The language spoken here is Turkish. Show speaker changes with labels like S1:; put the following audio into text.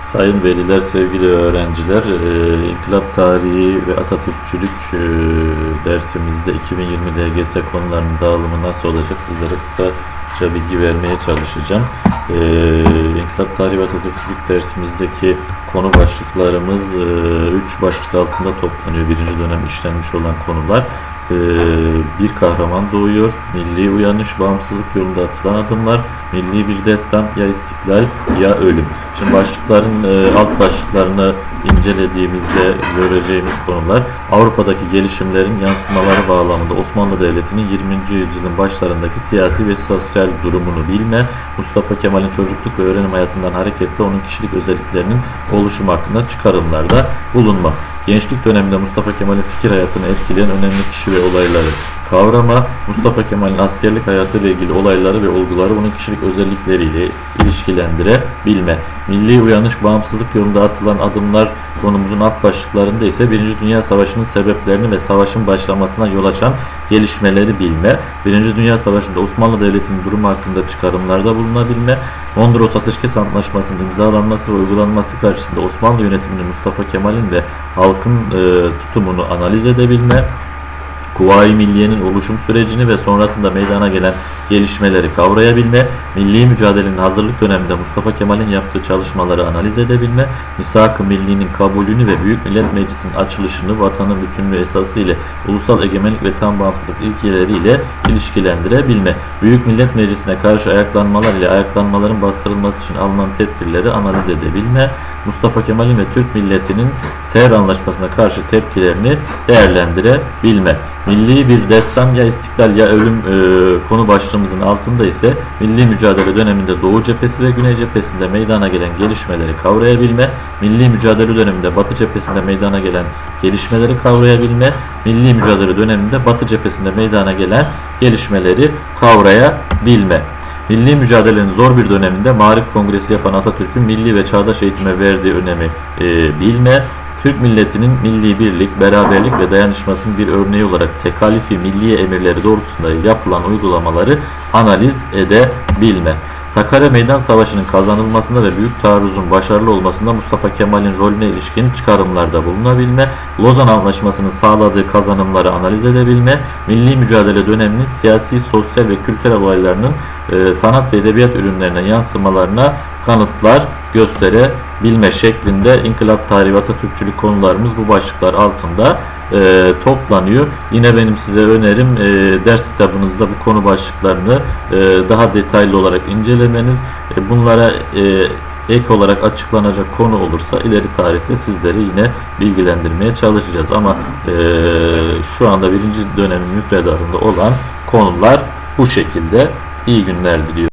S1: Sayın veliler, sevgili öğrenciler, e, İnkılap Tarihi ve Atatürkçülük e, dersimizde 2020 DGS konularının dağılımı nasıl olacak sizlere kısaca bilgi vermeye çalışacağım. E, İnkılap Tarihi ve Atatürkçülük dersimizdeki konu başlıklarımız 3 başlık altında toplanıyor. Birinci dönem işlenmiş olan konular. E, bir kahraman doğuyor, milli uyanış, bağımsızlık yolunda atılan adımlar, milli bir destan, ya istiklal ya ölüm. Şimdi başlıkların e, alt başlıklarını incelediğimizde göreceğimiz konular Avrupa'daki gelişimlerin yansımaları bağlamında Osmanlı Devleti'nin 20. yüzyılın başlarındaki siyasi ve sosyal durumunu bilme, Mustafa Kemal'in çocukluk ve öğrenim hayatından hareketle onun kişilik özelliklerinin oluşumu hakkında çıkarımlarda bulunma. Gençlik döneminde Mustafa Kemal'in fikir hayatını etkileyen önemli kişi ve olayları kavrama, Mustafa Kemal'in askerlik hayatıyla ilgili olayları ve olguları onun kişilik özellikleriyle ilişkilendirebilme. Milli uyanış, bağımsızlık yolunda atılan adımlar konumuzun alt başlıklarında ise Birinci Dünya Savaşı'nın sebeplerini ve savaşın başlamasına yol açan gelişmeleri bilme, Birinci Dünya Savaşı'nda Osmanlı Devleti'nin durumu hakkında çıkarımlarda bulunabilme, Mondros Ateşkes Antlaşması'nın imzalanması ve uygulanması karşısında Osmanlı yönetiminin Mustafa Kemal'in ve halkın e, tutumunu analiz edebilme, Kuvayi Milliye'nin oluşum sürecini ve sonrasında meydana gelen gelişmeleri kavrayabilme, milli mücadelenin hazırlık döneminde Mustafa Kemal'in yaptığı çalışmaları analiz edebilme, Misak-ı Milli'nin kabulünü ve Büyük Millet Meclisi'nin açılışını vatanın bütünlüğü esası ile ulusal egemenlik ve tam bağımsızlık ilkeleriyle ilişkilendirebilme, Büyük Millet Meclisi'ne karşı ayaklanmalar ile ayaklanmaların bastırılması için alınan tedbirleri analiz edebilme, Mustafa Kemal'in ve Türk milletinin Sevr Anlaşması'na karşı tepkilerini değerlendirebilme. Milli bir destan ya istiklal ya ölüm e, konu başlığımızın altında ise milli mücadele döneminde Doğu cephesi ve Güney cephesinde meydana gelen gelişmeleri kavrayabilme, milli mücadele döneminde Batı cephesinde meydana gelen gelişmeleri kavrayabilme, milli mücadele döneminde Batı cephesinde meydana gelen gelişmeleri kavrayabilme. Milli mücadelenin zor bir döneminde Marif Kongresi yapan Atatürk'ün milli ve çağdaş eğitime verdiği önemi e, bilme, Türk milletinin milli birlik, beraberlik ve dayanışmasının bir örneği olarak tekalifi milliye emirleri doğrultusunda yapılan uygulamaları analiz edebilme. Sakarya Meydan Savaşı'nın kazanılmasında ve büyük taarruzun başarılı olmasında Mustafa Kemal'in rolüne ilişkin çıkarımlarda bulunabilme, Lozan Anlaşması'nın sağladığı kazanımları analiz edebilme, milli mücadele döneminin siyasi, sosyal ve kültürel olaylarının e, sanat ve edebiyat ürünlerine yansımalarına kanıtlar gösterebilme şeklinde İnkılap Tarihi ve Atatürkçülük konularımız bu başlıklar altında e, toplanıyor. Yine benim size önerim e, ders kitabınızda bu konu başlıklarını e, daha detaylı olarak incelemeniz. E, bunlara e, ek olarak açıklanacak konu olursa ileri tarihte sizleri yine bilgilendirmeye çalışacağız. Ama e, şu anda birinci dönemin müfredatında olan konular bu şekilde. İyi günler diliyorum.